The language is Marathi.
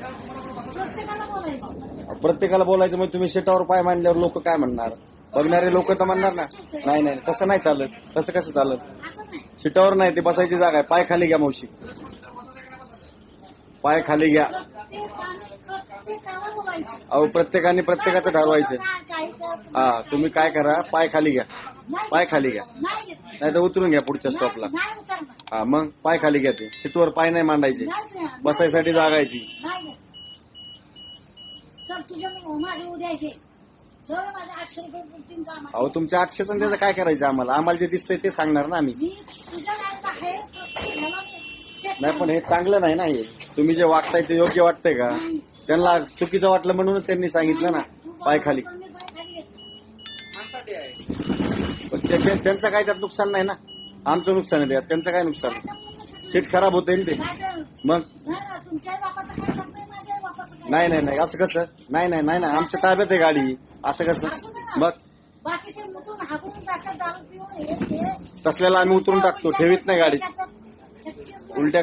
प्रत्येकाला बोलायचं प्रत्येकाला बोलायचं म्हणजे तुम्ही शेटावर पाय मांडल्यावर लोक काय म्हणणार? बघणारे लोक तर म्हणणार ना. नाही नाही तसं नाही चालत. तसं कसं चालत? शिटावर नाही ते बसायची जागा आहे. पाय खाली घ्या मावशी. पाय खाली घ्या. अहो प्रत्येकाने प्रत्येकाचं ठरवायचं. हा तुम्ही काय करा? पाय खाली घ्या. पाय खाली घ्या. नाही तर उतरून घ्या पुढच्या स्टॉपला हा मग पाय खाली घ्या ते. सीटवर पाय नाही मांडायचे. बसायसाठी जागा आहे ती. चल तुझ्या माझे उद्या घे माझ्या आठशे रुपये अहो तुमच्या आठशेच त्याचं काय करायचं आम्हाला? आम्हाला जे दिसतंय ते सांगणार ना आम्ही. मी तुझ्या गाडीत आहे प्रत्येकाला मी check नाही पण हे चांगलं नाही ना हे. तुम्ही जे वागताय ते योग्य वाटतंय का? त्यांना चुकीचं वाटलं म्हणूनच त्यांनी सांगितलं ना तू पाय खाली बोलतोस, मी पाय खाली घेतलं. म्हणता ते आहे. पण ते- ते- त्यांचं काय त्यात नुकसान नाही ना? आमचं नुकसान आहे त्यात. त्यांचं काय नुकसान? काय संबंध सगळं? सीट खराब होते ते. माझं- मग? नाही ना, तुमच्या बापाचं काय सांगतोय माझ्या बापाचं काय नाही नाही नाही असं कसं? नाही नाही नाही नाही आमच्या ताब्यात आहे गाडी. असं कसं? असू दे ना. मग बाकीचे मुतून हाकून जातात दारू पिऊन हे ते तसल्याला आम्ही उतरून टाकतो. ठेवीत नाही गाडीत. उलट्या